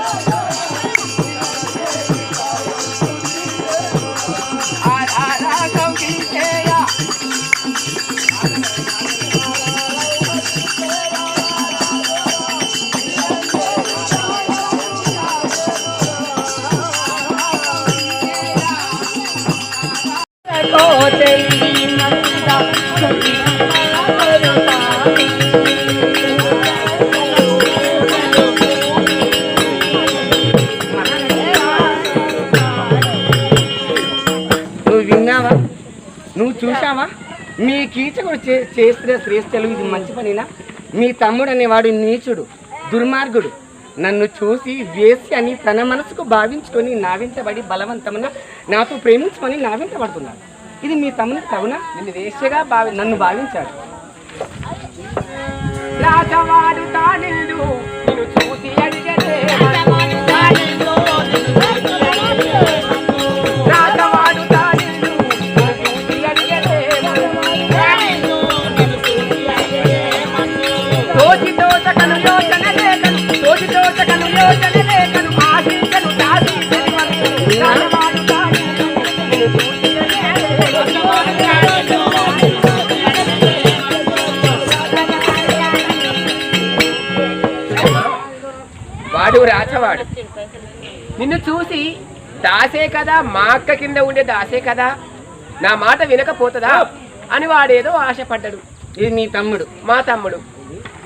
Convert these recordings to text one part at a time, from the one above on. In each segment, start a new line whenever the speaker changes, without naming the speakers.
నువ్వు కూడా చే చేస్తున్న శ్రేష్టలు ఇది మంచి పనినా? మీ తమ్ముడు అనేవాడు నీచుడు దుర్మార్గుడు. నన్ను చూసి వేసి అని తన మనసుకు భావించుకొని నావించబడి బలవంతమున నాతో ప్రేమించుకొని నావించబడుతున్నాడు. ఇది మీ తమ్ముడు తగునా నిన్ను వేశ్యగా భావి నన్ను భావించాడు. రాజవాడు తానే నిన్ను చూసి దాసే కదా మా అక్క కింద ఉండే దాసే కదా. నా మాట వినకపోతుందా? అని వాడేదో ఆశపడ్డాడు. ఇది మీ తమ్ముడు. మా తమ్ముడు.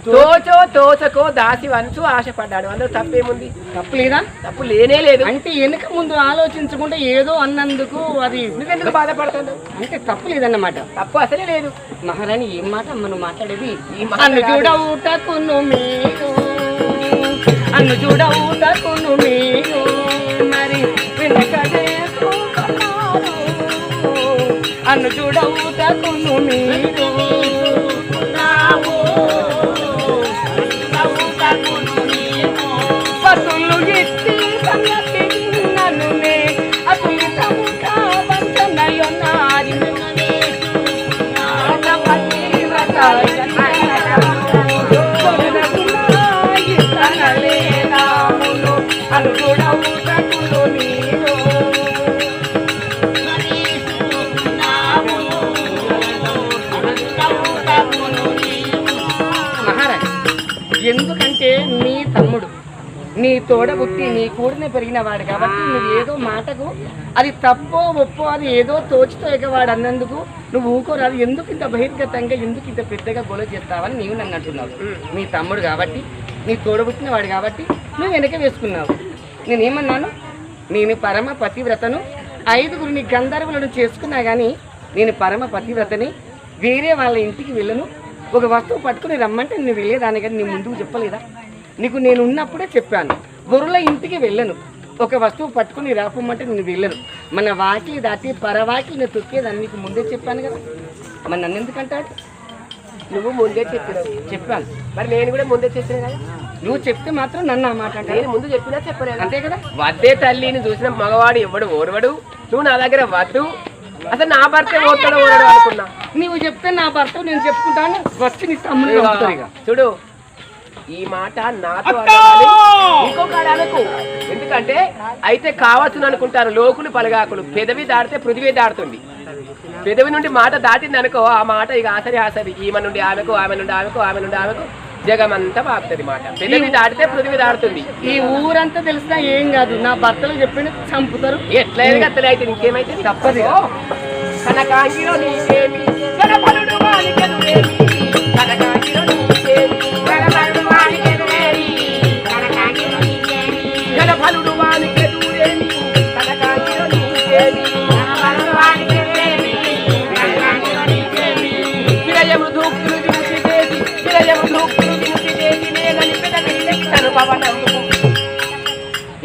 తోచో తోచకో దాసి వంచు ఆశపడ్డాడు. అందులో తప్పేముంది? తప్పు లేదా? తప్పు లేనే లేదు. అంటే వెనుక ముందు ఆలోచించకుండా ఏదో అన్నందుకు అది నువ్వెందుకు బాధపడుతున్నావు? అంటే తప్పు లేదన్నమాట. తప్పు అసలే లేదు. మహారాణి ఏం మాట మనం మాట్లాడేది? చూడవుటకును మీరు. అన్ను చూడవుటకును మీరు మరి వెనకడే చూస్తున్నారు. అన్ను చూడవుటకును నీ తోడబుట్టి నీ కూడిన పెరిగిన వాడు కాబట్టి నువ్వు ఏదో మాటకు అది తప్పో ఒప్పో అది ఏదో తోచితో ఎగవాడు అన్నందుకు నువ్వు ఊకోరాదు ఎందుకు ఇంత బహిర్గతంగా ఎందుకు ఇంత పెద్దగా గొడవ చేస్తావని నీవు నన్ను అంటున్నావు. నీ తమ్ముడు కాబట్టి నీ తోడబుట్టిన వాడు కాబట్టి నువ్వు వెనక వేసుకున్నావు. నేనేమన్నాను? నేను పరమ పతివ్రతను ఐదుగురిని గంధర్వులను చేసుకున్నా కానీ నేను పరమ పతివ్రతని వేరే వాళ్ళ ఇంటికి వెళ్ళను. ఒక వస్తువు పట్టుకుని రమ్మంటే నేను వెళ్ళేదాన్ని కానీ నీ ముందుకు చెప్పలేదా? నీకు నేను ఉన్నప్పుడే చెప్పాను. బొరుల ఇంటికి వెళ్ళను. ఒక వస్తువు పట్టుకుని రాపమ్మంటే నేను వెళ్ళను. మన వాకిలి దాటి పరవాకిలిని తొక్కేదాన్ని నీకు ముందే చెప్పాను కదా. మరి నన్ను ఎందుకంటాడు? నువ్వు ముందే చెప్పినావు. చెప్పాను. మరి నేను కూడా ముందే చెప్పిన కదా? నువ్వు చెప్తే మాత్రం నన్ను ఆ మాట అంటే ముందు చెప్పినా చెప్పలేదు అంతే కదా? వద్దే తల్లిని చూసిన మగవాడు ఎవడు ఓడవడు నువ్వు నా దగ్గర వద్దు. అసలు నా భర్త ఓడతాడు ఓడడు అనుకున్నా. నువ్వు చెప్తే నా భర్త నేను చెప్పుకుంటాను. వచ్చి నీ తమ్ముడు చూడు ఈ మాట నాతో ఇంకొక అనకు. ఎందుకంటే అయితే కావచ్చును అనుకుంటారు లోకులు పలగాకులు. పెదవి దాటితే పృథివీ దాడుతుంది పెదవి నుండి మాట దాటింది అనుకో ఆ మాట ఇక ఆసరి ఆసరి. ఈమె నుండి ఆమెకు ఆమె నుండి ఆమెకు ఆమె నుండి ఆమెకు జగమంతా పాకుతుంది మాట. పెదవి దాటితే పృథివీ దాడుతుంది
ఈ ఊరంతా తెలిసినా ఏం కాదు. నా భర్తలు చెప్పిన చంపుతారు.
ఎట్లయినా అత్తలే అయితే ఇంకేమైతే? తప్పదు కనకాంగిలో నీకేమి?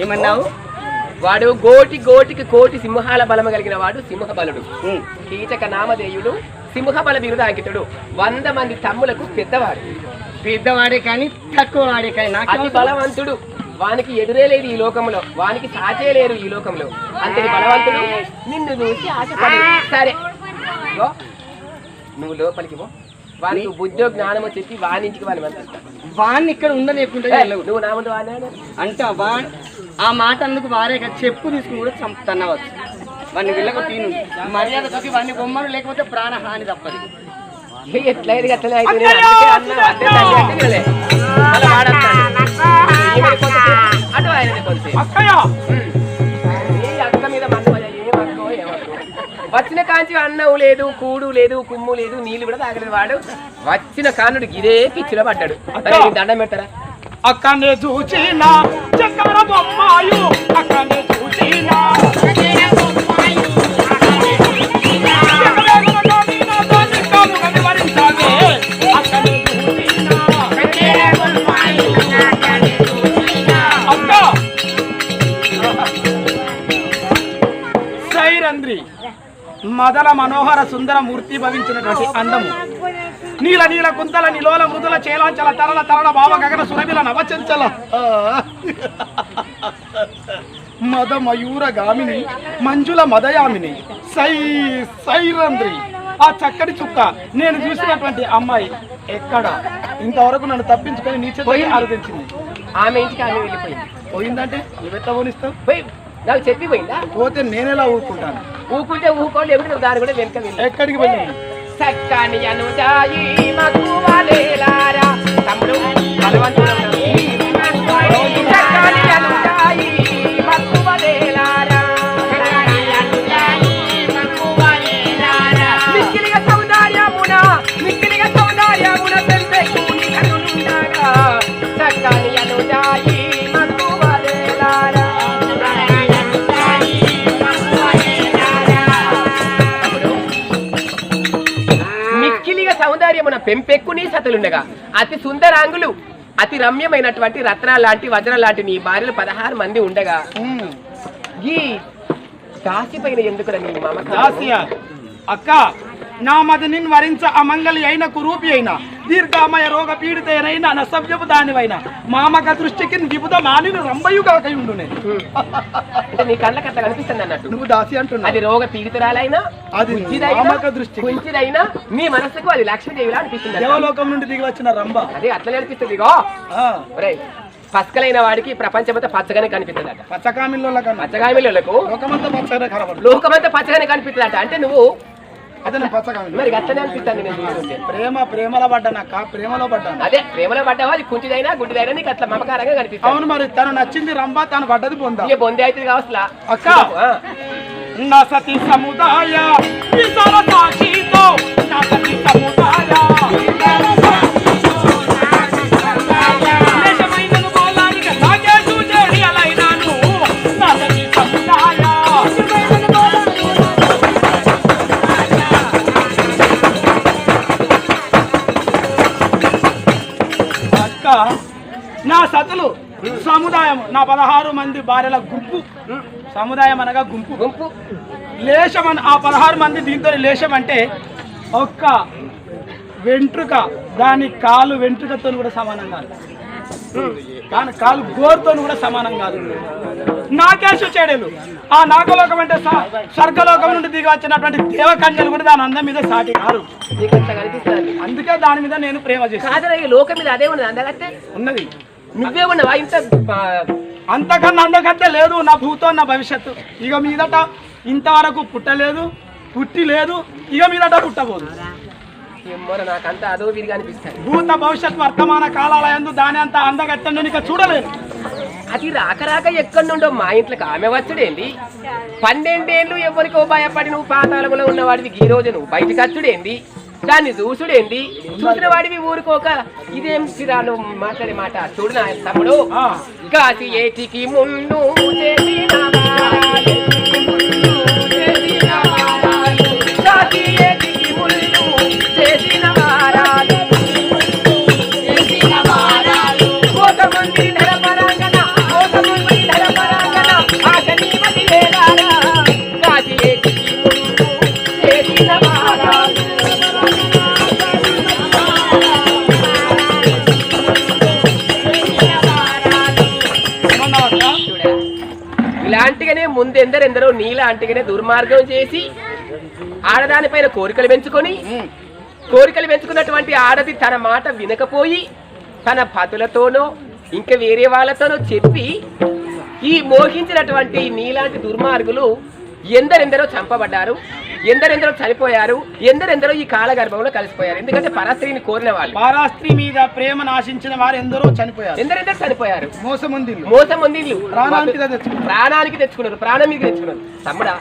ఏమన్నావు? వాడు గోటి గోటికి కోటి సింహాల బలము కలిగిన వాడు సింహ బలుడు కీచక నామధేయుడు సింహ బల బిరుదాంకితుడు వంద మంది తమ్ములకు పెద్దవాడు.
పెద్దవాడే కానీ తక్కువ వాడే కానీ
అతి బలవంతుడు. వానికి ఎదురే లేదు ఈ లోకంలో వానికి సాచే లేరు ఈ లోకంలో అంతటి బలవంతుడు నిన్ను చూసి ఆశపడి. సరే. నువ్వు లోపలికి పో.
వానికి బుద్ధి జ్ఞానమో చెప్పి వాని ఇంటికి వాని
వాడిని ఇక్కడ
ఏ, నువ్వు నా ముందు వాడిని.
అంటే వా ఆ మాట అందుకు వారే కదా చెప్పు తీసుకుని కూడా చంపుతన్నవచ్చు వాడిని వెళ్ళక తీను. మర్యాద తగ్గి వాడిని బొమ్మలు లేకపోతే ప్రాణహాని తప్పది.
ఎట్లయితే అట్లనే అయితే అంటే వినలే. మళ్ళా వచ్చిన కాంచి అన్నం లేదు కూడు లేదు కుమ్ము లేదు నీళ్ళు కూడా తాగలేదు వాడు. వచ్చిన కానుడు ఇదే పిచ్చిలో పడ్డాడు. దండం పెట్టరా
అక్కనే చూచిన చక్కర బొమ్మాయు. అక్కనే చూచిన మదల మనోహర సుందర మూర్తి భవించినటువంటి అందము. నీల నీల కుంతల నిలోల మృదుల చేలాంచల తరల తరల భావ గగన సురభిల నవచంచల. మద మయూర గామిని మంజుల మదయామిని సై సైరంద్రి ఆ చక్కటి చుక్క నేను చూసినటువంటి అమ్మాయి ఎక్కడ? ఇంతవరకు నన్ను తప్పించుకొని నీ చేత ఆలోచించింది
ఆమె ఇంటికి ఆమె వెళ్ళిపోయింది.
పోయిందంటే నువ్వెట్లా పోనిస్తావు
పోయి నాకు చెప్పిపోయిందా
పోతే నేనెలా ఊరుకుంటాను?
ఊకుంటే ఊకోండి ఎవరు నువ్వు దాని కూడా వెనక వెళ్ళి.
ఎక్కడికి వెళ్ళింది
చక్కని అనుజాయి మగువలేలారా తమ్ముడు బలవంతుడు పెంపెక్కుని సతులుండగా అతి సుందరాంగులు అతి రమ్యమైనటువంటి రత్నాలు లాంటి వజ్రం లాంటి నీ భార్యలు పదహారు మంది ఉండగా
ఉమ్.
ఈ దాసిపైన ఎందుకు నీ మమకారం?
అక్క నా మదిని వరించ అమంగలి అయిన కురూపి అయినా దీర్ఘామయ రోగ పీడితైన నసవ్యపు దానివైన. మామక దృష్టికి విబుధ మానిని నేను
అంటే నీ కళ్ళకి అట్లా కనిపిస్తుంది అన్నట్టు.
నువ్వు దాసి అంటున్నావు.
అది రోగ పీడితురాలైనా
అది మామక.
కుంచిదైనా నీ మనసుకు అది లక్ష్మీదేవిలా అనిపిస్తుంది.
దేవలోకం నుండి దిగి వచ్చిన రంభ.
అదే అట్లనే అనిపిస్తుంది ఇగో. ఒరేయ్ పసకలైన వాడికి ప్రపంచమంతా పచ్చగానే కనిపిస్తుంది పచ్చగామిలకు
లోకమంతా పచ్చగానే కనబడు
లోకమంతా పచ్చగానే కనిపిస్తుంది అట నువ్వు మరి అట్లనే అనిపిస్తుంది నేను
ప్రేమ ప్రేమలో పడ్డానక్క ప్రేమలో పడ్డాను
అదే ప్రేమలో పడ్డావా? అది కుంచిదైనా గుడ్డిదైనా నీకు అట్లా మమకారంగా కనిపిస్తుంది
అవును మరి తను నచ్చింది రంభ తను పడ్డది పొందా
ఇక బొందే అవుతుంది కావచ్చులా?
అక్క. నా సతి సముదాయ విశాల నా సతులు సముదాయం నా పదహారు మంది భార్యల గుంపు. సముదాయం అనగా గుంపు.
గుంపు.
లేశం అని ఆ పదహారు మంది దీంతో లేశం అంటే ఒక్క వెంట్రుక. దాని కాలు వెంట్రుకతో కూడా సమానం కాదు. కానీ కాలు గోరుతో కూడా సమానం కాదు. నాకేశు చెడెలు. ఆ నాగలోకం అంటే స్వర్గలోకం నుండి దిగి వచ్చినటువంటి దేవకన్యలు కూడా దాని అందం మీద సాటి కారు. అందుకే దాని మీద నేను ప్రేమ
ఈ లోకం మీద అదే ఉన్నది. అందగತ್ತೆ
ఉన్నది.
నువ్వే ఉన్నావా? ఇంత
అంతకన్నా అందకంటే లేదు నా భూతో నా భవిష్యత్తు. ఇక మీదట ఇంతవరకు పుట్టలేదు పుట్టి లేదు ఇక మీదట పుట్టబోదు.
నాకంతా అదో విరిగా అనిపిస్తుంది.
భూత భవిష్యత్ వర్తమాన కాలాల యందు దాని అంత అందగత్తెను నీకు చూడలేదు
అది రాక రాక ఎక్కడి నుండో మా ఇంట్లోకి ఆమె వచ్చుడేంది? పన్నెండేళ్ళు ఎవరికో భయపడి నువ్వు పాతాళములో ఉన్నవాడివి ఈ రోజు నువ్వు బయటికి వచ్చుడేంది? దాన్ని చూసుడేంది? చూసిన వాడివి ఊరుకోక ఇదేం సిరా నువ్వు మాట్లాడే మాట? చూడు నా తమ్ముడు. కాసి ఏటికి ముందు ముందెందరెందరో నీలాంటిగానే దుర్మార్గం చేసి ఆడదానిపైన కోరికలు పెంచుకొని కోరికలు పెంచుకున్నటువంటి ఆడది తన మాట వినకపోయి తన పతులతోనో ఇంకా వేరే వాళ్ళతోనో చెప్పి ఈ మోహించినటువంటి నీలాంటి దుర్మార్గులు ఎందరెందరో చంపబడ్డారు. ఎందరెందరో చనిపోయారు ఎందరెందరో ఈ కాలగర్భంలో కలిసిపోయారు. ఎందుకంటే పరస్త్రీని కోరిన వాళ్ళు.
పారాస్త్రి మీద ప్రేమ నాశించిన వారు ఎందరో చనిపోయారు.
ఎందరెందరో చనిపోయారు.
మోసముంది
మోసం ఉంది ఇల్లు.
ప్రాణానికి తెచ్చుకున్నారు.
ప్రాణానికి తెచ్చుకున్నారు. ప్రాణం మీద తెచ్చుకున్నారు. తమ్ముడా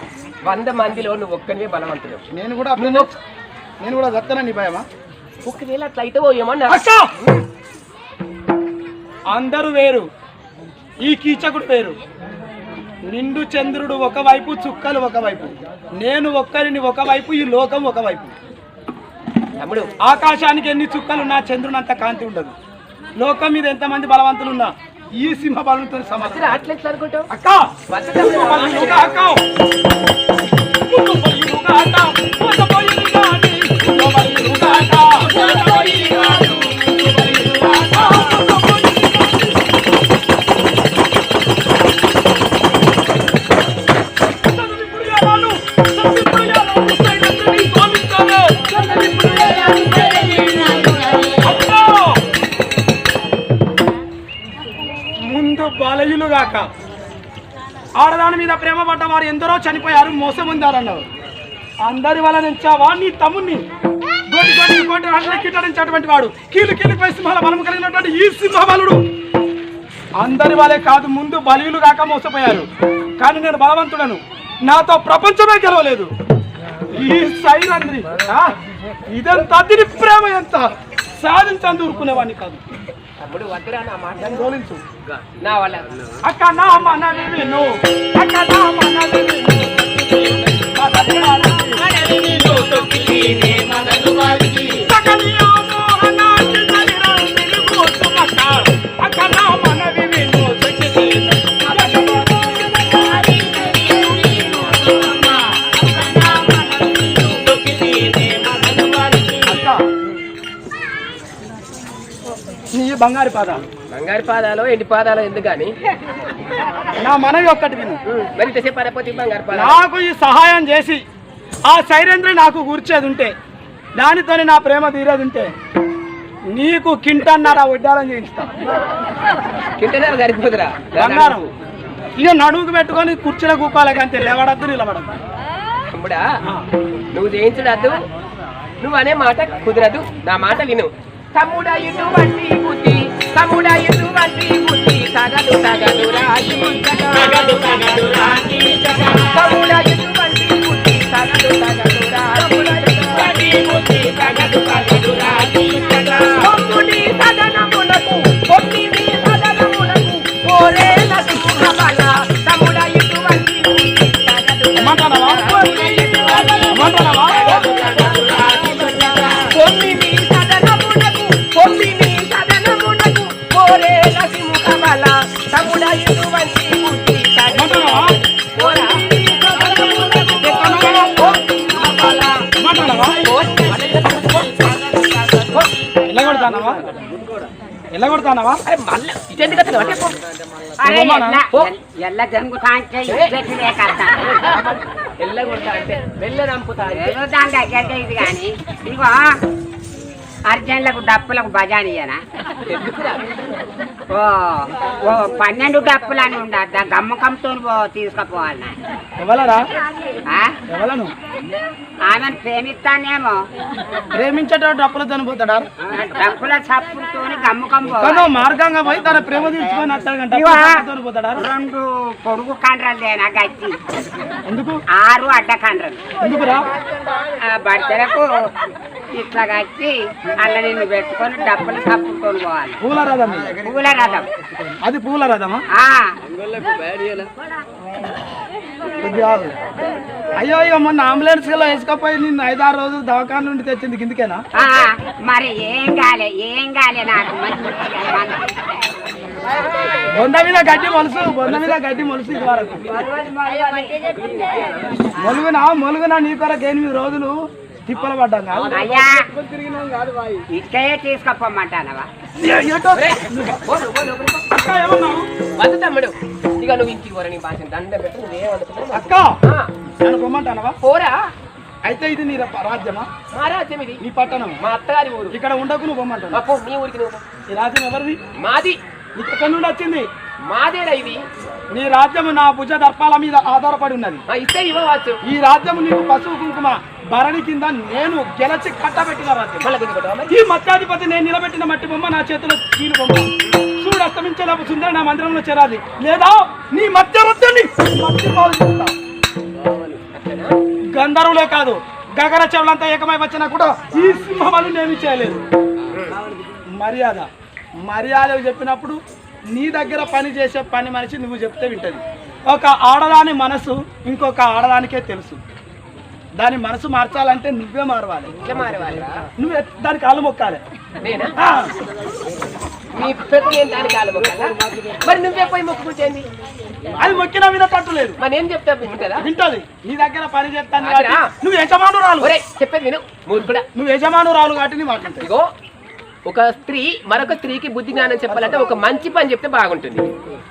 వంద మందిలో నువ్వు ఒక్కనివే బలవంతుడు.
నేను కూడా నేను కూడా దత్తనని భయమా?
ఒకవేళ అట్లా అయితే ఓ ఏమన్నా?
అందరూ వేరు. ఈ కీచకుడు వేరు. నిండు చంద్రుడు ఒకవైపు చుక్కలు ఒకవైపు. నేను ఒక్కరిని ఒకవైపు ఈ లోకం ఒకవైపు.
తమ్ముడు.
ఆకాశానికి ఎన్ని చుక్కలున్నా చంద్రుని అంత కాంతి ఉండదు. లోకం మీద ఎంతమంది బలవంతులున్నా ఈ సింహ బలంతో అక్క. ముందు అక్క! మీద ప్రేమ పడ్డ వారు ఎందరో చనిపోయారు మోసం ఉందారన్నారు. అందరి వల్ల నుంచావా నీ తమ్ముని గోటి గోటి గోటి అట్లా వాడు. కీలు కీలు పై సింహాల బలం కలిగినటువంటి ఈ సింహబలుడు. అందరి వాళ్ళే కాదు ముందు బలీలు కాక మోసపోయారు. కానీ నేను బలవంతుడను. నాతో ప్రపంచమే గెలవలేదు. ఈ సైరంధ్రి ఇదంతా దీని ప్రేమ ఎంత? సాధించని ఊరుకునేవాడిని కాదు.
తమ్ముడు వద్దురా నా మాట.
దాన్ని గోలించు.
నా వల్ల.
అక్క నా మనవి విను. అక్క నా మనవి విను. మనవి విను సకలి బంగారు పాద?
బంగారు పాదాలు ఎండి పాదాలు ఎందుకు కానీ
నా మనవి ఒక్కటి విను.
మరి బంగారు పాదాలు?
నాకు ఈ సహాయం చేసి ఆ సైరేంద్ర నాకు కూర్చేది ఉంటే దానితోనే నా ప్రేమ తీరేది ఉంటే నీకు కింటన్నర వడ్డాలని చేయిస్తా.
కింటనే సరిపోతురా
బంగారం. ఇక నడుముకు పెట్టుకొని కుర్చీలో కూకోవాలి అంతే లేవడద్దు నిలబడద్దు.
నువ్వు చేయించడద్దు నువ్వు అనే మాట కుదరదు. నా మాట విను. తమ్ముడా ఇటువంటి బుద్ధి తమ్ముడా ఇటువంటి బుద్ధి. సగదు సగదు రాజు సగదు సగదు రాజు తమ్ముడా ఇటువంటి బుద్ధి సగదు సగదు రాజు బుద్ధి సగదు సగదు రాజు
ఎలా కొడతానవా
అరే మళ్ళీ ఇటెందుకు అతను అంటే పో.
అరే
ఏమన్నా?
ఎల్ల
పో.
ఎల్ల జరుగుతా అంటే ఇద్దరు కడతా
ఎల్ల కొడతా అంటే వెళ్ళ రంపుతా అంటే
ఏదో దాని దగ్గర ఇది కానీ ఇదిగో అర్జెంట్లకు డప్పులకు బజానియనా
ఎందుకురా?
ఓ ఓ పన్నెండు డప్పులు అని ఉండద్దా గమ్మకంతో తీసుకుపోవాలి నా.
ఎవలరా?
ఆ?
ఎవలను?
ఆమెను ప్రేమిస్తానేమో.
ప్రేమించేటప్పుడు డప్పులు చనిపోతాడా
ఆ, డప్పుల చప్పుడుతో గమ్మకం
మార్గంగా పోయి తన ప్రేమ. చనిపోతాడా
రెండు పొడుగు కండ్రలు దేనా గచ్చి
ఎందుకు?
ఆరు అడ్డ కండ్రలు.
ఎందుకురా?
ఆ బట్టలకు ఇట్లా కట్టి అల్ల నిన్ను పెట్టుకొని డప్పులు చప్పుడుకొని పోవాలి.
పూల రథం.
పువ్వుల రథం
అది పూల రథమా. అయ్యో ఇక మొన్న అంబులెన్స్లో వేసుకపోయి నిన్ను ఐదారు రోజులు దవాఖాన నుండి తెచ్చింది కిందకేనా?
మరి ఏం కాలే ఏం కాలే నాకు
బొంద మీద గడ్డి మొలుసు బొంద మీద గడ్డి మొలుసు ఇది వరకు మొలుగునా మొలుగునా నీ కొరకు ఎనిమిది రోజులు తిప్పలు పడ్డాం కాదు తిరిగినాం కాదు బాయ్.
ఇక్కడే
వద్దు తమ్ముడు. ఇక నువ్వు ఇంటికి పోరా నీ భాష దండం పెట్టు నువ్వేమనుకున్నావు
అక్క!
ఆ,
నన్ను పొమ్మంటానవా?
పోరా.
అయితే ఇది నీ రాజ్యమా?
మా రాజ్యం ఇది.
నీ పట్టణం.
మా అత్తగారి ఊరు.
ఇక్కడ ఉండకు నువ్వు పొమ్మంటావు
మా పో, నీ ఊరికి నువ్వు.
ఈ రాజ్యం ఎవరిది?
మాది.
నీకు ఎక్కడి నుండి వచ్చింది?
మాదేరా ఇది?
నీ రాజ్యము నా భుజ దర్పాల మీద ఆధారపడి ఉన్నది.
ఇస్తే ఇవ్వవచ్చు.
ఈ రాజ్యము నీకు పశువు కుంకుమ భరణి కింద నేను గెలచి కట్టబెట్టిన రాజ్యం? ఈ మత్స్యాధిపతి నేను నిలబెట్టిన మట్టి బొమ్మ నా చేతిలో చీలు బొమ్మ. చూడు అస్తమించేలాపు సుందర నా మందిరంలో చేరాది లేదా నీ మట్టి చేస్తా.
అంతేనా?
గంధర్వులే కాదు గగన చెవులంతా ఏకమై వచ్చినా కూడా ఈ సింహములు నేమి చేయలేదు. మర్యాద. మర్యాద చెప్పినప్పుడు నీ దగ్గర పని చేసే పని మనిషి నువ్వు చెప్తే వింటది. ఒక ఆడదాని మనసు ఇంకొక ఆడదానికే తెలుసు. దాని మనసు మార్చాలంటే నువ్వే మారవాలి. నువ్వే దానికి కాళ్ళు మొక్కాలి.
నేనా?
ఆ,
నీ పెద్ద నేను దానికి కాలు మొక్కాలా? మరి నువ్వే పోయి మొక్కుకుంటేంది?
అది మొక్కినా మీద పట్టులేదు
మరి నేను చెప్తా వింటదా?
నీ దగ్గర పని చేస్తాను నువ్వు యజమానురాలు.
చెప్పేది మూర్ఖుడా.
నువ్వు యజమానురాలు కాబట్టి నీ మాట్లాడతాయి
ఇగో ఒక స్త్రీ మరొక స్త్రీకి బుద్ధి జ్ఞానం చెప్పాలంటే ఒక మంచి పని చెప్తే బాగుంటుంది.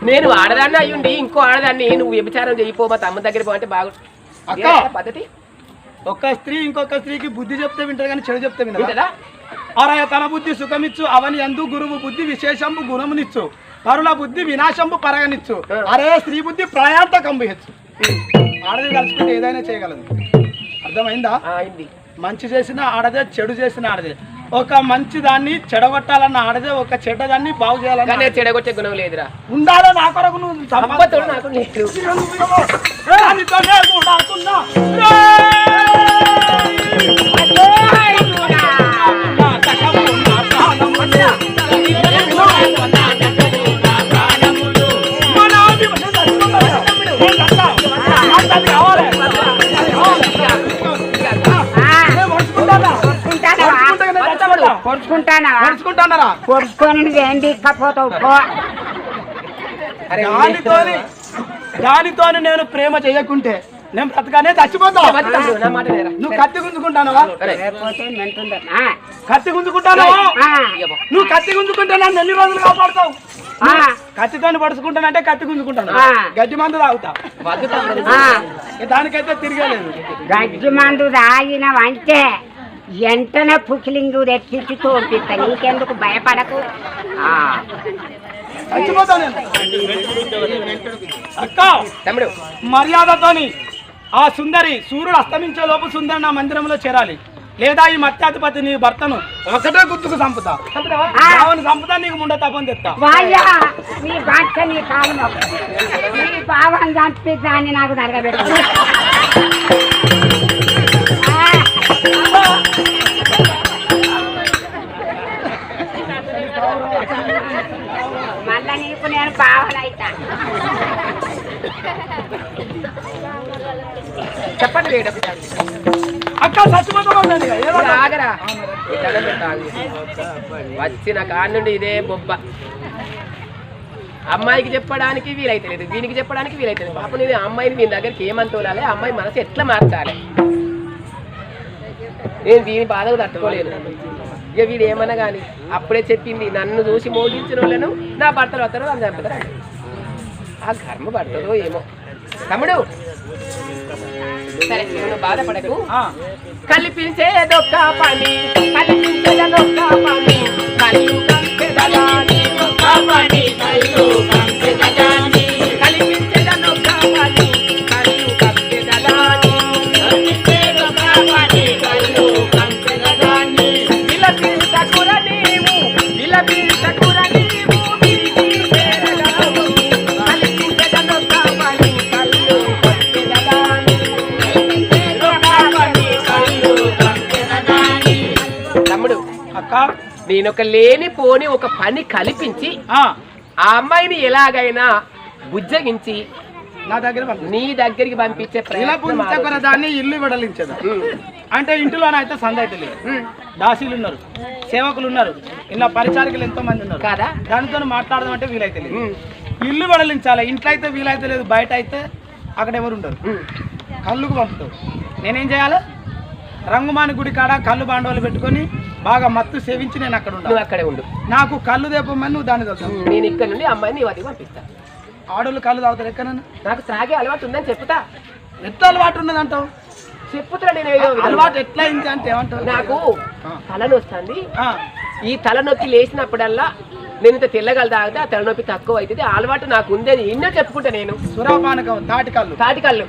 నేను ఆడదాన్ని అయ్యుండి ఇంకో ఆడదాన్ని నువ్వు వ్యభిచారం చేయిపో మా తమ్ముడి దగ్గర పోవంటే బాగుంటుంది పద్ధతి?
ఒక్క స్త్రీ ఇంకొక స్త్రీకి బుద్ధి చెప్తే వింటది కానీ చెడు చెప్తే
వింటదా?
అరయ తన బుద్ధి సుఖమిచ్చు అవని ఎందు గురువు బుద్ధి విశేషంబు గుణమునిచ్చు పరుల బుద్ధి వినాశంబు పరగనిచ్చు. అరే స్త్రీ బుద్ధి ప్రయాంతకంబు హెచ్చు ఆడది కలుసుకుంటే ఏదైనా చేయగలదు. అర్థమైందా? మంచి చేసిన ఆడదే చెడు చేసిన ఆడదే. ఒక మంచి దాన్ని చెడగొట్టాలన్న ఆడదే ఒక చెడ్డదాన్ని బాగు చేయాలన్న
కానీ చెడగొట్టే గుణం లేదురా.
ఉండాలి నా కొరకు నువ్వు.
నాకు లేదు.
పొడుచుకుంటానరా?
ఏం
అరే
దానితోని దానితోని నేను ప్రేమ చేయకుంటే నేను బ్రతకానే చచ్చిపోతా
వద్దు తమ్ముడు, నా మాట లేరా
నువ్వు కత్తి గుంజుకుంటానవా? కత్తి గుంజుకుంటానవా. నువ్వు కత్తి గుంజుకుంటే నన్ను ఎన్ని రోజులు కాపాడుతావు?
ఆ.
కత్తితోని పడుచుకుంటానంటే కత్తి గుంజుకుంటాను
ఆ.
గడ్డి మందు తాగుతా. దానికైతే తిరగలేదు.
గజ్జి మందు తాగిన వంటే వెంటనే పుకిలింగు తెచ్చి తోపిస్తా. నీకెందుకు భయపడకు?
అక్క
తమ్ముడు.
మర్యాదతోని ఆ సుందరి సూర్యుడు అస్తమించే లోపు సుందరి నా మందిరంలో చేరాలి. లేదా ఈ మత్స్యాధిపతి నీ భర్తను ఒకటే గుర్తుకు చంపుతా. ఆమెను చంపుతా నీకు ముండ తప్పని తెస్తా.
వాయ్యా నీ భర్త నీ కాలు మొక్కు. నీ భావం చంపి దాన్ని నాకు నరగబెట్టు
చెప్పండి
అక్క
ఇప్పుడు ఆగరా. వచ్చిన కాడ నుండి ఇదే బొబ్బ. అమ్మాయికి చెప్పడానికి వీలైతలేదు దీనికి చెప్పడానికి వీలైతలేదు పాపం నేను అమ్మాయిని మీ దగ్గరికి ఏమని తోలాలి? ఆ అమ్మాయి మనసు ఎట్లా మార్చాలి? నేను దీని బాధకు తట్టుకోలేను. ఇక వీడు ఏమన్నా కానీ అప్పుడే చెప్పింది నన్ను చూసి మోగించిన వాళ్ళను నా భర్తలు వస్తారు అని చంపుతారు. ఆ కర్మ పడుతుందో ఏమో. తమ్ముడు సరే నువ్వు బాధపడకు. కల్పించేదొక్క పని కల్పించేదొక్క పని కళ్ళు కంపెదగాని ఒక్క పని. కళ్ళు నేను ఒక లేని పోని ఒక పని కల్పించి
ఆ,
అమ్మాయిని ఎలాగైనా బుజ్జగించి
నా దగ్గర.
నీ దగ్గరికి పంపించే
ఇలా. దాన్ని ఇల్లు విడలించదు. అంటే ఇంటిలోనైతే సంద అయితే లేదు. దాసీలు ఉన్నారు సేవకులు ఉన్నారు ఇలా పరిచారికలు ఎంతో మంది ఉన్నారు.
కాదా?
దానితో మాట్లాడడం అంటే వీలైతే లేదు. ఇల్లు వెడలించాలి ఇంట్లో అయితే వీలైతే లేదు బయట అయితే అక్కడ ఎవరు ఉండరు. కళ్ళుకు పంపుతావు. నేనేం చేయాలి? రంగుమాని గుడి కాడ కళ్ళు బాండవాళ్ళు పెట్టుకొని బాగా మత్తు సేవించి నేను అక్కడ ఉండాలి
అక్కడే ఉండు.
నాకు కళ్ళు తెప్పమని నువ్వు దాన్ని తెలుసు
నేను ఇక్కడ నుండి అమ్మాయిని నీ వద్దకు పంపిస్తా.
ఆడోళ్ళు కళ్ళు తాగుతారు ఎక్కడన్నా?
నాకు త్రాగే అలవాటు ఉందని చెప్తా.
ఎంత అలవాటు ఉన్నది అంటావు
చెప్పుతున్నా నేను.
అలవాటు ఎట్లా అయింది అంటే ఏమంటారు
నాకు తలనొస్తుంది. ఈ తలనొప్పి లేచినప్పుడల్లా నేను ఇంత తెల్లగల తాగితే ఆ తలనొప్పి తక్కువ అవుతుంది. అలవాటు నాకు ఉంది అని ఎన్నో చెప్పుకుంటా నేను.
సురాపానకం తాటి కళ్ళు
తాటి కళ్ళు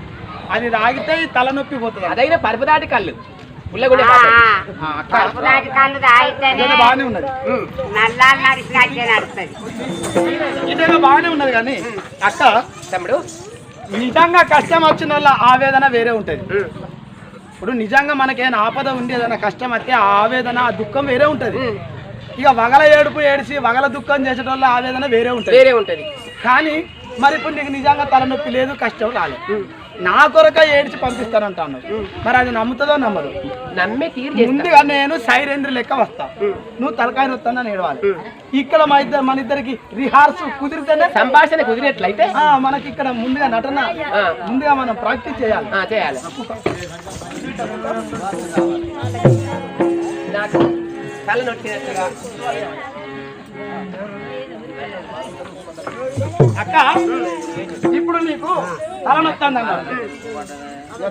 అది తాగితే తలనొప్పి పోతుంది?
అదైనా పరుపు తాటి
తాగితేనే
బాగానే ఉన్నది.
నడుస్తుంది.
ఇదేదో బాగానే ఉన్నది కానీ అక్క
తమ్ముడు?
నిజంగా కష్టం వచ్చిన వాళ్ళ ఆవేదన వేరే ఉంటది. ఇప్పుడు నిజంగా మనకేమైనా ఆపద ఉంది ఏదైనా కష్టం వస్తే ఆ ఆవేదన ఆ దుఃఖం వేరే ఉంటది. ఇక వగల ఏడుపు ఏడిసి వగల దుఃఖం చేసేటోళ్ళ ఆవేదన వేరే ఉంటది.
వేరే ఉంటది.
కానీ మరి ఇప్పుడు నీకు నిజంగా తలనొప్పి లేదు కష్టం రాలేదు. నా కొరక ఏడిచి పంపిస్తానంటాను. మరి అది నమ్ముతుందో నమ్మదు?
నమ్మే తీరు
ముందుగా నేను సైరేంద్ర లెక్క వస్తా. నువ్వు తలకాయ వస్తానని ఏడవాలి ఇక్కడ మా ఇద్దరు మన ఇద్దరికి రిహార్స్ కుదిరితేనే
సంభాషణ కుదిరినట్లయితే
మనకి ఇక్కడ ముందుగా నటన. ముందుగా మనం ప్రాక్టీస్ చేయాలి.
చేయాలి. నాకు తల నొచ్చినట్టుగా
అక్క ఇప్పుడు నీకు తలనొత్తాను అన్నారు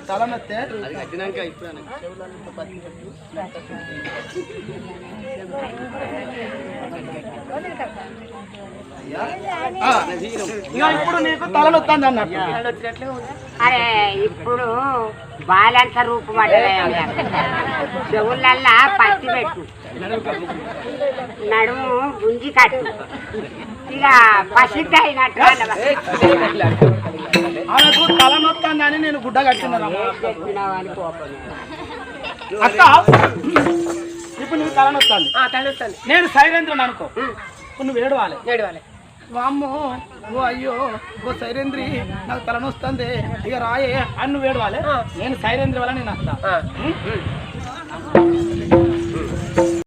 తలనొత్తే ఇప్పుడు నీకు తలనొత్తాను అన్నట్టు.
అరే ఇప్పుడు బాలంత రూపం చెవులల్లా పత్తి పెట్టు. నడుము గుంజి కట్టు. ఇక పసిద్ధి అయినట్టు.
ఆమెకు తలనొత్తాందని నేను గుడ్డ కట్టినాను. అక్క ఇప్పుడు నీకు తలనొత్తాంది
ఆ, తల నొస్తుంది
నేను సైరేంద్రుని అనుకో. ఇప్పుడు నువ్వు ఏడవాలి?
ఏడవాలి.
వామ్మో ఓ అయ్యో ఓ సైరేంద్రి నాకు తలనొస్తుంది ఇక రాయే అని నువ్వు ఏడవాలి? నేను సైరేంద్రి వల్ల నేను వస్తా?